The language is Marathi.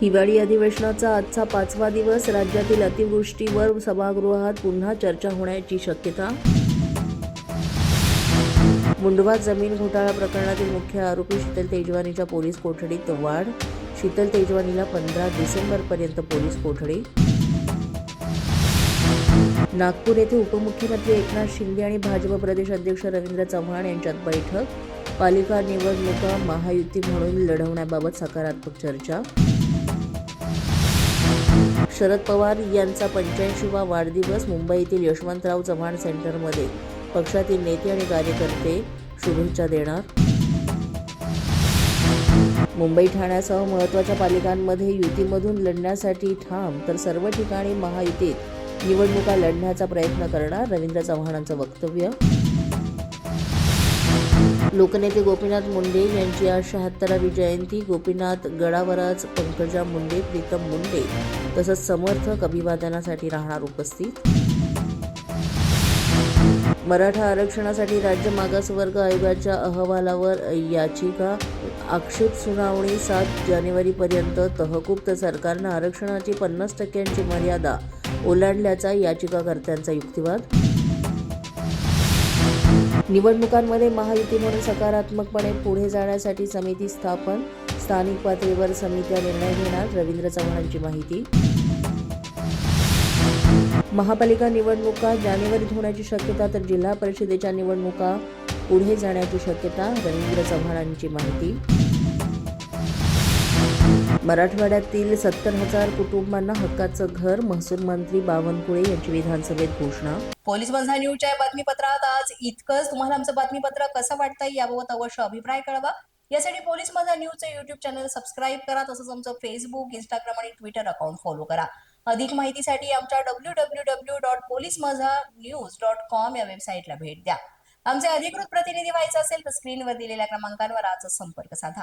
हिवाळी अधिवेशनाचा आजचा पाचवा दिवस. राज्यातील अतिवृष्टीवर सभागृहात पुन्हा चर्चा होण्याची शक्यता. मुंडवा जमीन घोटाळा प्रकरणातील मुख्य आरोपी शीतल तेजवानीच्या पोलीस कोठडीत वाढ. शीतल तेजवानीला पंधरा डिसेंबरपर्यंत पोलीस कोठडी. नागपूर येथे उपमुख्यमंत्री एकनाथ शिंदे आणि भाजप प्रदेश अध्यक्ष रवींद्र चव्हाण यांच्यात बैठक. पालिका निवडणुका महायुती म्हणून लढवण्याबाबत सकारात्मक चर्चा. शरद पवार यांचा पंच्याऐंशीवा वाढदिवस मुंबईतील यशवंतराव चव्हाण सेंटरमध्ये. पक्षातील नेते आणि कार्यकर्ते शुभेच्छा देणार. मुंबई ठाण्यासह महत्त्वाच्या पालिकांमध्ये युतीमधून लढण्यासाठी ठाम तर सर्व ठिकाणी महायुतीत निवडणुका लढण्याचा प्रयत्न करणार रवींद्र चव्हाणांचं वक्तव्य. लोकनेते गोपीनाथ मुंडे यांची आज शहात्तरावी जयंती. गोपीनाथ गडावरच पंकजा मुंडे प्रीतम मुंडे तसंच समर्थक अभिवादनासाठी राहणार उपस्थित. मराठा आरक्षणासाठी राज्य मागासवर्ग आयोगाच्या अहवालावर याचिका. आक्षेप सुनावणी सात जानेवारीपर्यंत. तहकूब तर सरकारनं आरक्षणाची पन्नास टक्क्यांची मर्यादा ओलांडल्याचा याचिकाकर्त्यांचा युक्तिवाद. निवडणुकांमध्ये महायुती म्हणून सकारात्मकपणे पुढे जाण्यासाठी समिती स्थापन स्थानिक पातळीवर समित्या निर्णय घेणार रवींद्र चव्हाणांची माहिती. महापालिका निवडणुका जानेवारीत होण्याची शक्यता तर जिल्हा परिषदेच्या निवडणुका पुढे जाण्याची शक्यता रवींद्र चव्हाणांची माहिती. मराठवाड्यातील सत्तर हजार कुटुंबांना हक्काचं घर महसूल मंत्री बावनकुळे यांची विधानसभेत घोषणा. पोलीस बंधा न्यूजच्या बातमीपत्रात आज इतकंच. तुम्हाला आमचं बातमीपत्र कसं वाटतंय याबाबत अवश्य अभिप्राय कळवा. यासाठी पोलीस माझा न्यूजचं युट्यूब चॅनल सबस्क्राईब करा तसंच आमचं फेसबुक इंस्टाग्राम आणि ट्विटर अकाउंट फॉलो करा. अधिक माहितीसाठी आमच्या W W W dot police Majha news dot com या वेबसाईटला भेट द्या. आमचे अधिकृत प्रतिनिधी व्हायचं असेल तर स्क्रीनवर दिलेल्या क्रमांकांवर आजच संपर्क साधा.